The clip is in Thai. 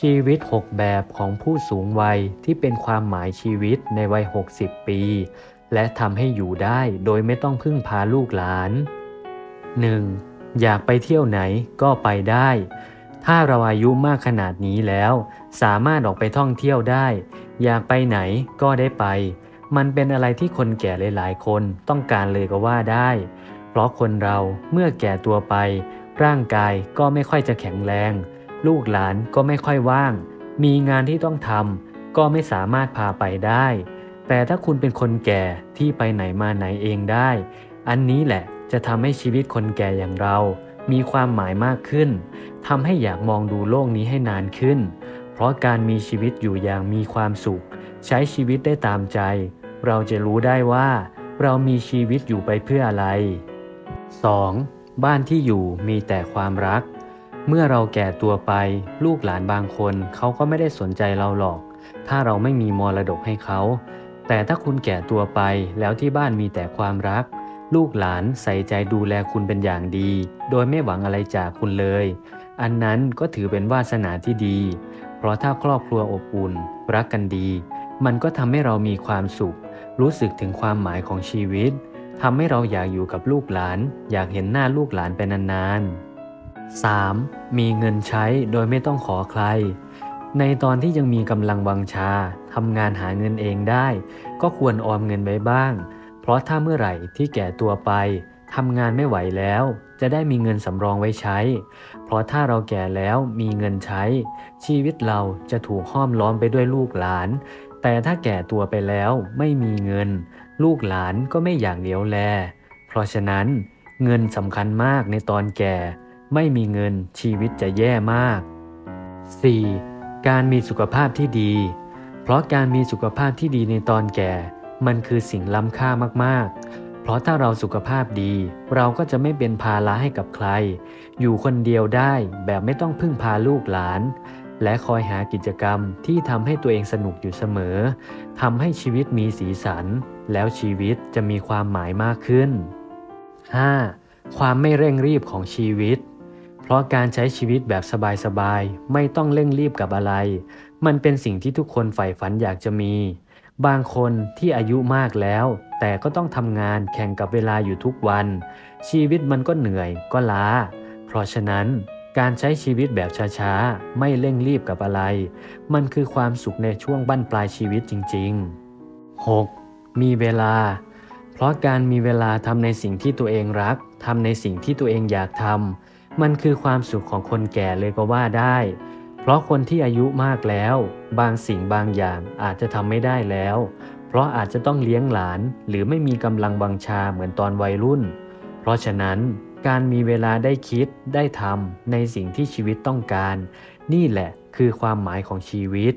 ชีวิต 6 แบบของผู้สูงวัยที่เป็นความหมายชีวิตในวัย 60 ปี และทำให้อยู่ได้โดยไม่ต้องพึ่งพาลูกหลาน 1. อยากไปเที่ยวไหนก็ไปได้ ถ้าเราอายุมากขนาดนี้แล้ว สามารถออกไปท่องเที่ยวได้ อยากไปไหนก็ได้ไป มันเป็นอะไรที่คนแก่หลายๆ คนต้องการเลยก็ว่าได้ เพราะคนเราเมื่อแก่ตัวไป ร่างกายก็ไม่ค่อยจะแข็งแรง ลูกหลานก็ไม่ค่อยว่าง มีงานที่ต้องทำก็ไม่สามารถพาไปได้ แต่ถ้าคุณเป็นคนแก่ที่ไปไหนมาไหนเองได้ อันนี้แหละจะทำให้ชีวิตคนแก่อย่างเรา มีความหมายมากขึ้นทำให้อยากมองดูโลกนี้ให้นานขึ้น เพราะการมีชีวิตอยู่อย่างมีความสุข ใช้ชีวิตได้ตามใจ เราจะรู้ได้ว่า เรามีชีวิตอยู่ไปเพื่ออะไร 2. บ้านที่อยู่มีแต่ความรัก เมื่อเราแก่ตัวไป ลูกหลานบางคนเขาก็ไม่ได้สนใจเราหรอก ถ้าเราไม่มีมรดกให้เขา แต่ถ้าคุณแก่ตัวไปแล้วที่บ้านมีแต่ความรัก ลูกหลานใส่ใจดูแลคุณเป็นอย่างดี โดยไม่หวังอะไรจากคุณเลย อันนั้นก็ถือเป็นวาสนาที่ดี เพราะถ้าครอบครัวอบอุ่น รักกันดี มันก็ทำให้เรามีความสุข รู้สึกถึงความหมายของชีวิตทำให้เราอยากอยู่กับลูกหลาน อยากเห็นหน้าลูกหลานไปนานๆ 3. มีเงินใช้โดยไม่ต้องขอใคร ในตอนที่ยังมีกำลังวังชาทำงานหาเงินเองได้ ก็ควรออมเงินไว้บ้าง เพราะถ้าเมื่อไหร่ที่แก่ตัวไปทำงานไม่ไหวแล้ว จะได้มีเงินสำรองไว้ใช้ เพราะถ้าเราแก่แล้วมีเงินใช้ ชีวิตเราจะถูกห้อมล้อมไปด้วยลูกหลาน แต่ถ้าแก่ตัวไปแล้วไม่มีเงิน ลูกหลานก็ไม่อยากเลี้ยวแล เพราะฉะนั้น เงินสำคัญมากในตอนแก่ ไม่มีเงินชีวิตจะแย่มาก 4. การมีสุขภาพที่ดี เพราะการมีสุขภาพที่ดีในตอนแก่ มันคือสิ่งล้ำค่ามากๆ เพราะถ้าเราสุขภาพดี เราก็จะไม่เป็นภาระให้กับใคร อยู่คนเดียวได้แบบไม่ต้องพึ่งพาลูกหลาน และคอยหากิจกรรมที่ทำให้ตัวเองสนุกอยู่เสมอทำให้ชีวิตมีสีสัน แล้วชีวิตจะมีความหมายมากขึ้น 5. ความไม่เร่งรีบของชีวิต เพราะการใช้ชีวิตแบบสบายๆ ไม่ต้องเร่งรีบกับอะไร มันเป็นสิ่งที่ทุกคนใฝ่ฝันอยากจะมี บางคนที่อายุมากแล้ว แต่ก็ต้องทำงานแข่งกับเวลาอยู่ทุกวัน ชีวิตมันก็เหนื่อยก็ล้า เพราะฉะนั้นการใช้ชีวิตแบบช้าๆ ไม่เร่งรีบกับอะไร มันคือความสุขในช่วงบั้นปลายชีวิตจริง ๆ 6. มีเวลา เพราะการมีเวลาทำในสิ่งที่ตัวเองรักทำในสิ่งที่ตัวเองอยากทำ มันคือความสุขของคนแก่เลยก็ว่าได้ เพราะคนที่อายุมากแล้ว บางสิ่งบางอย่างอาจจะทำไม่ได้แล้ว เพราะอาจจะต้องเลี้ยงหลาน หรือไม่มีกำลังบังชาเหมือนตอนวัยรุ่น เพราะฉะนั้นการมีเวลาได้คิดได้ทำในสิ่งที่ชีวิตต้องการ นี่แหละคือความหมายของชีวิต